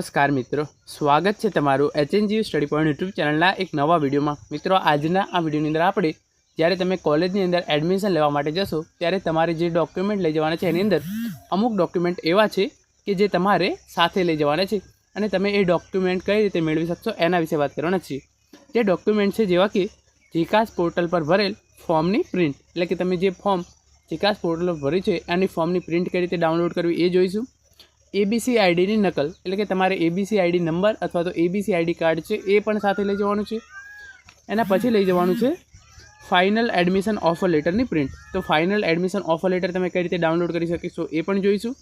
નમસ્કાર મિત્રો. સ્વાગત છે તમારું એચએનજીયુ સ્ટડી પોઈન્ટ યુટ્યુબ ચેનલના એક નવા વિડીયોમાં મિત્રો, આજના આ વિડીયોની અંદર આપણે જ્યારે તમે કોલેજની અંદર એડમિશન લેવા માટે જશો, ત્યારે તમારે જે ડોક્યુમેન્ટ લઈ જવાના છે એની અંદર અમુક ડોક્યુમેન્ટ એવા છે કે જે તમારે સાથે લઈ જવાના છે અને તમે એ ડોક્યુમેન્ટ કઈ રીતે મેળવી શકશો એના વિશે વાત કરવાના છીએ. જે ડોક્યુમેન્ટ છે જેવા કે જીકાસ પોર્ટલ પર ભરેલ ફોર્મની પ્રિન્ટ એટલે કે તમે જે ફોર્મ જીકાસ પોર્ટલ પર ભર્યું છે, એની ફોર્મની પ્રિન્ટ કઈ રીતે ડાઉનલોડ કરવી એ જોઈશું. એબીસી આઈડીની નકલ, એટલે કે તમારે એબીસી આઈડી નંબર અથવા તો એબીસી આઈડી કાર્ડ છે, એ પણ સાથે લઈ જવાનું છે. એના પછી લઈ જવાનું છે ફાઇનલ એડમિશન ઓફર લેટરની પ્રિન્ટ તો ફાઇનલ એડમિશન ઓફર લેટર તમે કઈ રીતે ડાઉનલોડ કરી શકીશો એ પણ જોઈશું.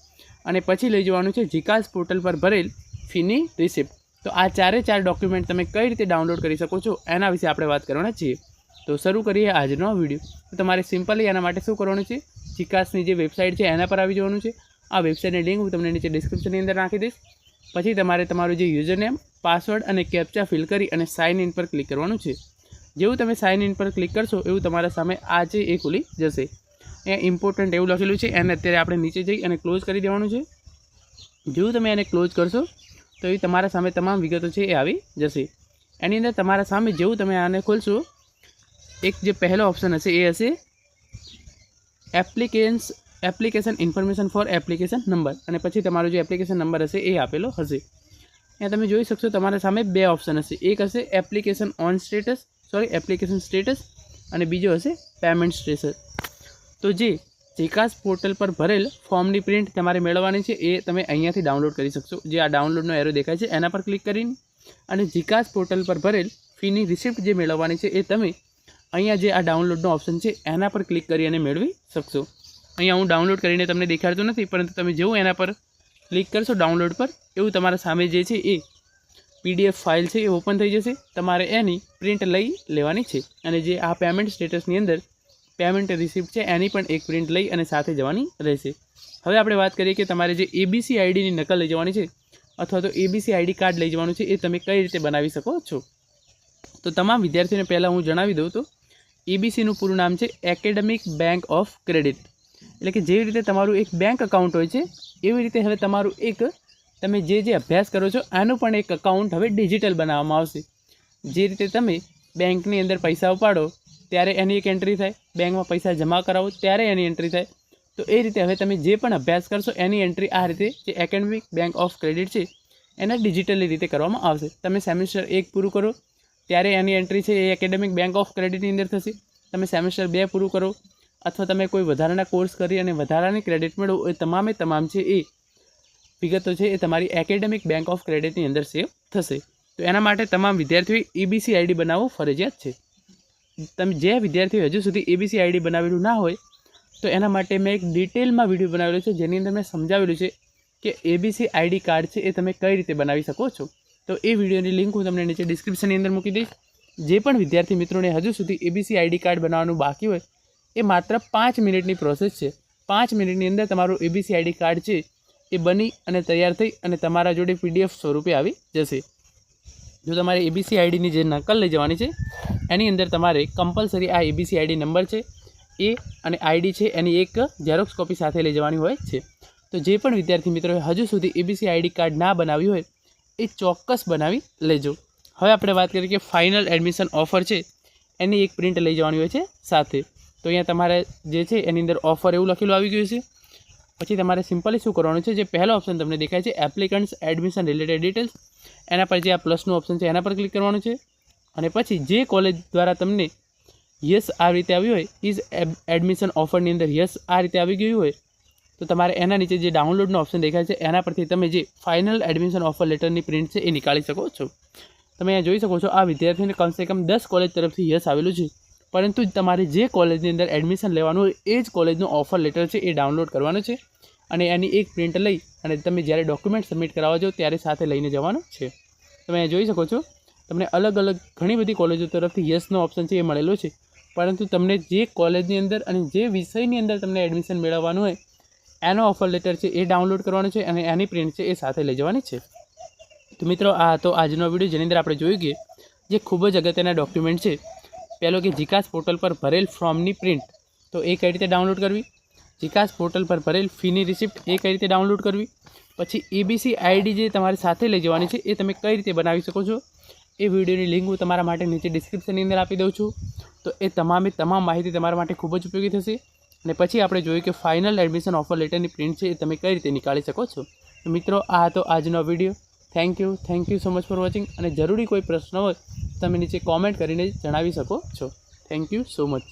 અને પછી લઈ જવાનું છે જીકાસ પોર્ટલ પર ભરેલ ફીની રિસિપ્ટ તો આ ચારે ચાર ડોક્યુમેન્ટ તમે કઈ રીતે ડાઉનલોડ કરી શકો છો, એના વિશે આપણે વાત કરવાના છીએ. તો શરૂ કરીએ આજનો વીડિયો તો તમારે સિમ્પલી એના માટે શું કરવાનું છે? જીકાસની જે વેબસાઇટ છે, એના પર આવી જવાનું છે. આ વેબસાઇટની લિંક હું તમને નીચે ડિસ્ક્રિપ્શનની અંદર નાખી દઈશ. પછી તમારે તમારું જે યુઝર નેમ પાસવર્ડ અને કેપ્ચા ફિલ કરી અને સાઇન ઇન પર ક્લિક કરવાનું છે. જેવું તમે સાઇન ઇન પર ક્લિક કરશો, એવું તમારા સામે આ છે એ ખુલી જશે. અહીંયા ઇમ્પોર્ટન્ટ એવું લખેલું છે, એને અત્યારે આપણે નીચે જઈ અને ક્લોઝ કરી દેવાનું છે. જેવું તમે એને ક્લોઝ કરશો, તો એ તમારા સામે તમામ વિગતો છે એ આવી જશે. એની અંદર તમારા સામે જેવું તમે આને ખોલશો, એક જે પહેલો ઓપ્શન હશે એ હશે applicants application information for application number. અને પછી તમારો જે એપ્લિકેશન નંબર હશે એ આપેલો હશે. અહીંયા તમે જોઈ શકશો તમારા સામે બે ઓપ્શન હશે. એક હશે application on status, sorry, application status, અને બીજો હશે પેમેન્ટ સ્ટેટસ. તો જે જીકાસ પોર્ટલ પર ભરેલ ફોર્મની પ્રિન્ટ તમારે મેળવવાની છે, એ તમે અહીંયાથી ડાઉનલોડ કરી શકશો. જે આ ડાઉનલોડનો એરો દેખાય છે, એના પર ક્લિક કરીને. અને જીકાસ પોર્ટલ પર ભરેલ ફીની રિસિપ્ટ જે મેળવવાની છે, એ તમે અહીંયા જે આ ડાઉનલોડનો ઓપ્શન છે, એના પર ક્લિક કરી અને મેળવી શકશો. અહીંયા હું ડાઉનલોડ કરીને તમને દેખાડતો નથી, પરંતુ તમે જેવું એના પર ક્લિક કરશો ડાઉનલોડ પર, એવું તમારા સામે જે છે એ પીડીએફ ફાઇલ છે એ ઓપન થઈ જશે. તમારે એની પ્રિન્ટ લઈ લેવાની છે અને જે આ પેમેન્ટ સ્ટેટસની અંદર પેમેન્ટ રિસિપ્ટ છે, એની પણ એક પ્રિન્ટ લઈ અને સાથે જવાની રહેશે. હવે આપણે વાત કરીએ કે તમારે જે એબીસી આઈડીની નકલ લઈ જવાની છે અથવા તો એબીસી આઈડી કાર્ડ લઈ જવાનું છે, એ તમે કઈ રીતે બનાવી શકો છો? તો તમામ વિદ્યાર્થીઓને પહેલાં હું જણાવી દઉં તો એબીસીનું પૂરું નામ છે એકેડેમિક બેંક ઓફ ક્રેડિટ એટલે કે જેવી રીતે તમારું એક બેંક અકાઉન્ટ હોય છે, એવી રીતે હવે તમારું એક તમે જે જે અભ્યાસ કરો છો, આનું પણ એક અકાઉન્ટ હવે ડિજિટલ બનાવવામાં આવશે. જે રીતે તમે બેંકની અંદર પૈસા ઉપાડો, ત્યારે એની એક એન્ટ્રી થાય. બેંકમાં પૈસા જમા કરાવો, ત્યારે એની એન્ટ્રી થાય. તો એ રીતે હવે તમે જે પણ અભ્યાસ કરશો, એની એન્ટ્રી આ રીતે જે એકેડેમિક બેંક ઓફ ક્રેડિટ છે, એના ડિજિટલી રીતે કરવામાં આવશે. તમે સેમિસ્ટર એક પૂરું કરો, ત્યારે એની એન્ટ્રી છે એ એકેડેમિક બેંક ઓફ ક્રેડિટની અંદર થશે. તમે સેમિસ્ટર બે પૂરું કરો અથવા તમે કોઈ વધારાના કોર્સ કરી અને વધારાની ક્રેડિટ મેળવો, એ તમામે તમામ છે એ વિગતો છે, એ તમારી એકેડેમિક બેંક ઓફ ક્રેડિટની અંદર સેવ થશે. તો એના માટે તમામ વિદ્યાર્થીઓએ એબીસી આઈડી બનાવવું ફરજિયાત છે. તમે જે વિદ્યાર્થીઓ હજુ સુધી એબીસી આઈડી બનાવેલું ના હોય, તો એના માટે મેં એક ડિટેલમાં વીડિયો બનાવેલો છે, જેની અંદર મેં સમજાવેલું છે કે એબીસી આઈડી કાર્ડ છે, એ તમે કઈ રીતે બનાવી શકો છો. તો એ વિડીયોની લિંક હું તમને નીચે ડિસ્ક્રિપ્શનની અંદર મૂકી દઈશ. જે પણ વિદ્યાર્થી મિત્રોને હજુ સુધી એબીસી આઈડી કાર્ડ બનાવવાનું બાકી હોય એ માત્ર પાંચ મિનિટની પ્રોસેસ છે. પાંચ મિનિટની અંદર તમારું એબીસી આઈડી કાર્ડ છે એ બની અને તૈયાર થઈ અને તમારા જોડે પીડીએફ સ્વરૂપે આવી જશે. જો તમારે એબીસી આઈડીની જે નકલ લઈ જવાની છે, એની અંદર તમારે કમ્પલસરી આ એબીસી આઈડી નંબર છે, એ અને આઈડી છે એની એક ઝેરોક્સ કોપી સાથે લઈ જવાની હોય છે. તો જે પણ વિદ્યાર્થી મિત્રોએ હજુ સુધી એબીસી આઈડી કાર્ડ ના બનાવ્યું હોય, એ ચોક્કસ બનાવી લેજો. હવે આપણે વાત કરીએ કે ફાઇનલ એડમિશન ઓફર છે, એની એક પ્રિન્ટ લઈ જવાની હોય છે સાથે. તો અહીંયા તમારે જે છે એની અંદર ઓફર એવું લખેલું આવી ગયું છે. પછી તમારે સિમ્પલી શું કરવાનું છે? જે પહેલો ઓપ્શન તમને દેખાય છે એપ્લિકન્ટ્સ એડમિશન રિલેટેડ ડિટેલ્સ એના પર જે આ પ્લસનું ઓપ્શન છે, એના પર ક્લિક કરવાનું છે. અને પછી જે કોલેજ દ્વારા તમને યસ આ રીતે આવ્યું હોય ઇઝ એડમિશન ઓફરની અંદર યસ આ રીતે આવી ગયું હોય, તો તમારે એના નીચે જે ડાઉનલોડનો ઓપ્શન દેખાય છે, એના પરથી તમે જે ફાઇનલ એડમિશન ઓફર લેટરની પ્રિન્ટ છે, એ નીકાળી શકો છો. તમે અહીંયા જોઈ શકો છો, આ વિદ્યાર્થીને કમસે કમ દસ કોલેજ તરફથી યસ આવેલું છે. પરંતુ તમારે જે કોલેજની અંદર એડમિશન લેવાનું એ જ કોલેજનો ઓફર લેટર છે, એ ડાઉનલોડ કરવાનો છે. અને એની એક પ્રિન્ટ લઈ અને તમે જ્યારે ડોક્યુમેન્ટ સબમિટ કરાવવા જાઓ, ત્યારે સાથે લઈને જવાનું છે. તમે જોઈ શકો છો, તમને અલગ અલગ ઘણી બધી કોલેજો તરફથી યસનો ઓપ્શન છે એ મળેલો છે. પરંતુ તમને જે કોલેજની અંદર અને જે વિષયની અંદર તમને એડમિશન મેળવવાનું હોય, એનો ઓફર લેટર છે, એ ડાઉનલોડ કરવાનો છે અને એની પ્રિન્ટ છે, એ સાથે લઈ જવાની છે. તો મિત્રો, આ તો આજનો વીડિયો જેની અંદર આપણે જોયું કે જે ખૂબ જ અગત્યના ડોક્યુમેન્ટ છે. પહેલો કે જીકાસ પોર્ટલ પર ભરેલ ફોર્મની પ્રિન્ટ. તો એ કઈ રીતે ડાઉનલોડ કરવી? જીકાસ પોર્ટલ પર ભરેલ ફીની રિસિપ્ટ એ કઈ રીતે ડાઉનલોડ કરવી? પછી એબીસી આઈડી જે તમારે સાથે લઈ જવાની છે એ તમે કઈ રીતે બનાવી શકો છો? એ વિડીયોની લિંક હું તમારા માટે નીચે ડિસ્ક્રિપ્શનની અંદર આપી દઉં છું. તો એ તમામે તમામ માહિતી તમારા માટે ખૂબ જ ઉપયોગી થશે. અને પછી આપણે જોયું કે ફાઇનલ એડમિશન ઓફર લેટરની પ્રિન્ટ છે એ તમે કઈ રીતે નીકાળી શકો છો? મિત્રો, આ હતો આજનો video. Thank you thank you so much for watching અને જરૂરી કોઈ પ્રશ્ન હોય તમે નીચે કોમેન્ટ કરીને જણાવી શકો છો. Thank you so much